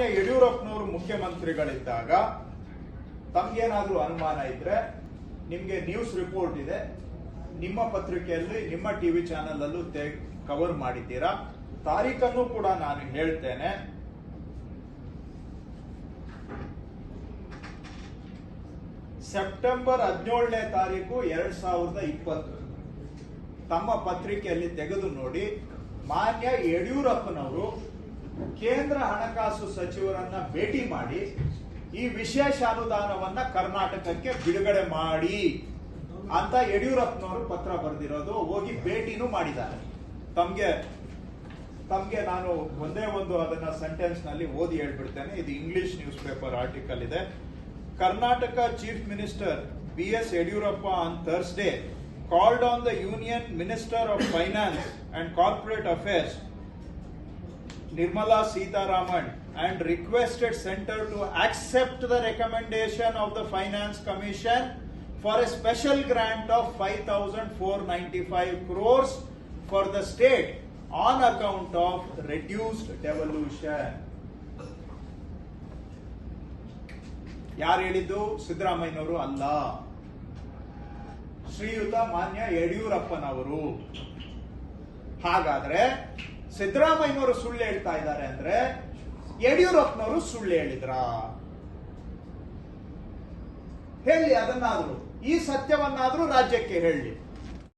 ಯಡಿಯೂರಪ್ಪನವರು ಮುಖ್ಯಮಂತ್ರಿಗಳಿದ್ದಾಗ ತಮ್ಗೇನಾದ್ರೂ ಅನುಮಾನ ಇದ್ರೆ ನಿಮ್ಗೆ ನ್ಯೂಸ್ ರಿಪೋರ್ಟ್ ಇದೆ, ನಿಮ್ಮ ಪತ್ರಿಕೆಯಲ್ಲಿ, ನಿಮ್ಮ ಟಿವಿ ಚಾನೆಲ್ ಅಲ್ಲೂ ಕವರ್ ಮಾಡಿದ್ದೀರಾ? ತಾರೀಖನ್ನು ಕೂಡ ನಾನು ಹೇಳ್ತೇನೆ. ಸೆಪ್ಟೆಂಬರ್ ಹದಿನೇಳನೇ ತಾರೀಕು ಎರಡ್ ಸಾವಿರದ ಇಪ್ಪತ್ತು. ತಮ್ಮ ಪತ್ರಿಕೆಯಲ್ಲಿ ತೆಗೆದು ನೋಡಿ, ಮಾನ್ಯ ಯಡಿಯೂರಪ್ಪನವರು ಕೇಂದ್ರ ಹಣಕಾಸು ಸಚಿವರನ್ನ ಭೇಟಿ ಮಾಡಿ ಈ ವಿಶೇಷ ಅನುದಾನವನ್ನ ಕರ್ನಾಟಕಕ್ಕೆ ಬಿಡುಗಡೆ ಮಾಡಿ ಅಂತ ಯಡಿಯೂರಪ್ಪನವರು ಪತ್ರ ಬರೆದಿರೋದು. ಹೋಗಿ ಭೇಟಿನೂ ಮಾಡಿದ್ದಾರೆ. ತಮ್ಗೆ ತಮ್ಗೆ ನಾನು ಒಂದೇ ಒಂದು ಅದನ್ನ ಸೆಂಟೆನ್ಸ್ನಲ್ಲಿ ಓದಿ ಹೇಳ್ಬಿಡ್ತೇನೆ. ಇದು ಇಂಗ್ಲಿಷ್ ನ್ಯೂಸ್ ಪೇಪರ್ ಆರ್ಟಿಕಲ್ ಇದೆ. Karnataka chief minister B S Yediyurappa on Thursday called on the union minister of finance and corporate affairs Nirmala Sitaraman and requested center to accept the recommendation of the finance commission for a special grant of 5495 crores for the state on account of reduced devolution. ಯಾರು ಹೇಳಿದ್ದು ಸಿದ್ದರಾಮಯ್ಯನವರು ಅಲ್ಲ ಶ್ರೀಯುತ ಮಾನ್ಯ ಯಡಿಯೂರಪ್ಪನವರು ಹಾಗಾದ್ರೆ ಸಿದ್ದರಾಮಯ್ಯನವರು ಸುಳ್ಳು ಹೇಳ್ತಾ ಇದ್ದಾರೆ ಅಂದ್ರೆ ಯಡಿಯೂರಪ್ಪನವರು ಸುಳ್ಳು ಹೇಳಿದ್ರ? ಹೇಳಿ ಅದನ್ನಾದ್ರೂ ಈ ಸತ್ಯವನ್ನಾದ್ರೂ ರಾಜ್ಯಕ್ಕೆ ಹೇಳಿ.